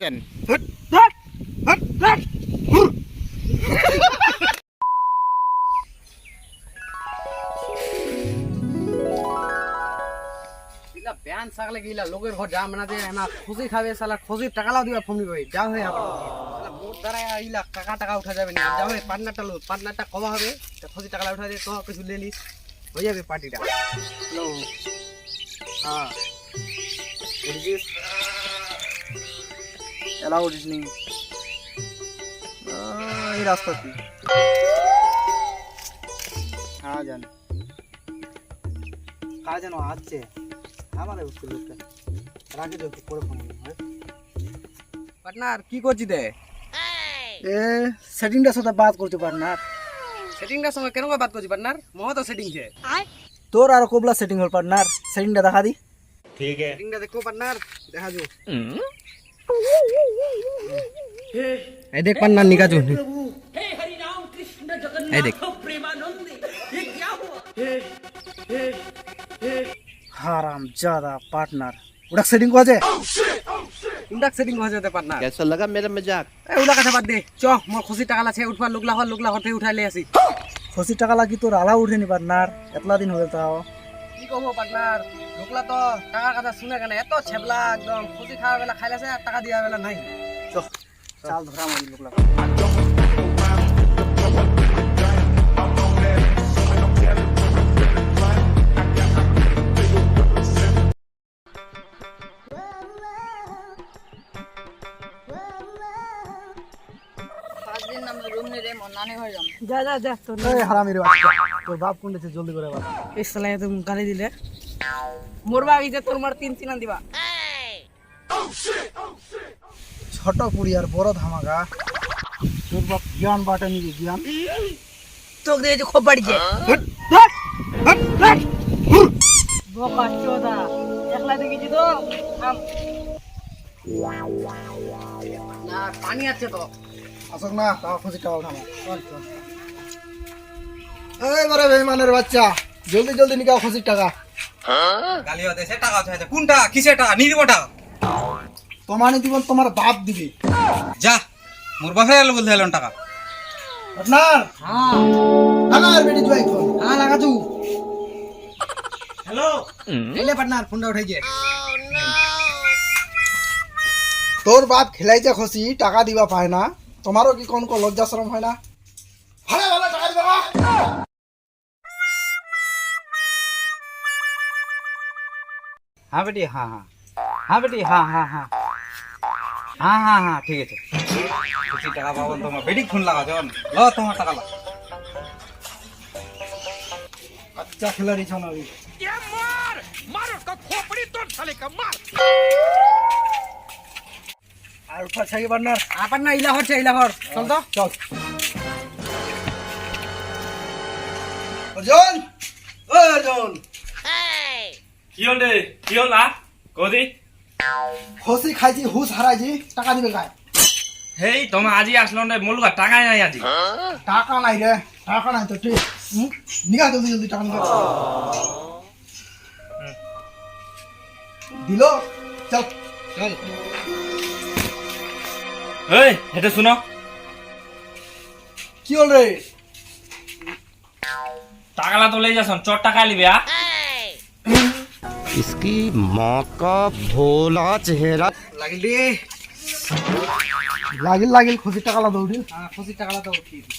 Pan সাকলে গিলা লোকের ঘর যা মানে না খুশি খাবে সালা খুশি টাকালাও দিবা, ফোন করে যাও হে আবার। মোর দ্বারা ইলা টাকা টাকা উঠা যাবে না। যাও হে পার্টনারটা লো পার্টনারটা কবা হবে খুশি টাকালা উঠা দিয়ে তো কিছু লে লিস হয়ে যাবে পার্টিটা। হ্যালো। হ্যাঁ উঠিস এলা উঠিস নি আহ, এই রাস্তা কি হ্যাঁ জানি কাজ যেন আসছে আমাদের উত্তর লোকটা রাখে তো একটু করে ফোন পার্টনার কি করছি দে এ সেটিংটার সাথে বাদ করতে পার্টনার সেটিংটার সঙ্গে কেন বাদ করছি পার্টনার মহা তো সেটিং ছে তোর আর কোবলা সেটিং হল পার্টনার সেটিংটা দেখা দি সেটিংটা দেখো পার্টনার দেখা যাও এই দেখ পার্টনার নিকাজু এই দেখ হারাম জাদা পার্টনার ওটা সেটিং করেছে ইন্ডাক সেটিং হয়ে যেতে পার্টনার कैसा लगा मेरा मजाक এই ওলা কথা বাদ দে চ মোর খুশি টাকা আছে উঠবার লুকলা হল লুকলা হতে উঠাই লে আসি খসি টাকা লাগি তোর আলা উঠেনি পার্টনার এতলা দিন হয়ে তাও কি কব পার্টনার লুকলা তো টাকার কথা শুনে কেন? এত ছেবলা একদম খুশি খাওয়া বেলা খাইলাছে আর টাকা দিয়া বেলা নাই। চাল ধরা মারি যাম। যা যা যা তোর হারামির বাচ্চা তোর বাপ কোন দিছে? জলদি করে বাবা এই সালাই তুমি গালি দিলে। মোরবা এই যে তোর মার তিন তিন দিবা। ছোট পুরি আর বড় ধামাকা। তোর বাপ জ্ঞান বাটা নিবি জ্ঞান। চোখ দিয়ে যে খুব বাড়িছে। বোকা চোদা। একলা দেখেছি তো। না পানি আছে তো। আসক না তাও খসি টাকা উঠামা এই বারে বেইমানের বাচ্চা জলদি জলদি নিকাও খসির টাকা। গালি হতে সে টাকা আছে কোনটা? কিসের টাকা? নিয়ে টাকা। তোমানি দিবন তোমার বাপ দিবি। যা মোর বাপে এলো বলতে এলো টাকা। পার্টনার হ্যাঁ আমার বেটি জয় কোন হ্যাঁ লাগা তু হ্যালো? এলে পার্টনার ফোনটা উঠে গিয়ে তোর বাপ খেলাইছে খসি টাকা দিবা পায় না। তোমারও কি কোন কোন লজ্জা শরম হয় না? ভালো ভালো টাকা দিবা। হ্যাঁ বেটি হ্যাঁ হ্যাঁ হ্যাঁ বেটি হ্যাঁ হ্যাঁ হ্যাঁ হ্যাঁ হ্যাঁ হ্যাঁ ঠিক আছে। কিছু টাকা পাবো তোমার। বেটি ফোন লাগা যখন ল তোমার টাকা লাগা আচ্ছা খেলাড়ি ছো না মার? চল তো। চল। কি হল রে কি হল আ কদি খসি খাইছি হুস হারাইছি টাকা দিবে গায় হেই তোমার আজি আসলো রে মলুকা টাকাই নাই আজি। টাকা নাই রে টাকা নাই তো ঠিক হুম? নিগা জলদি জলদি টাকা নিগা দিল চল। চল। এই হেতে শুনো। কি হল রে টাকালা তো লেই যাসন চট টাকা লিবে আ इसकी माँ का भोला चेहरा লাগিল রে লাগিল লাগিল খসি টাকা লা দৌড়ি হ্যাঁ খুশি টাকা তো উঠিয়ে দি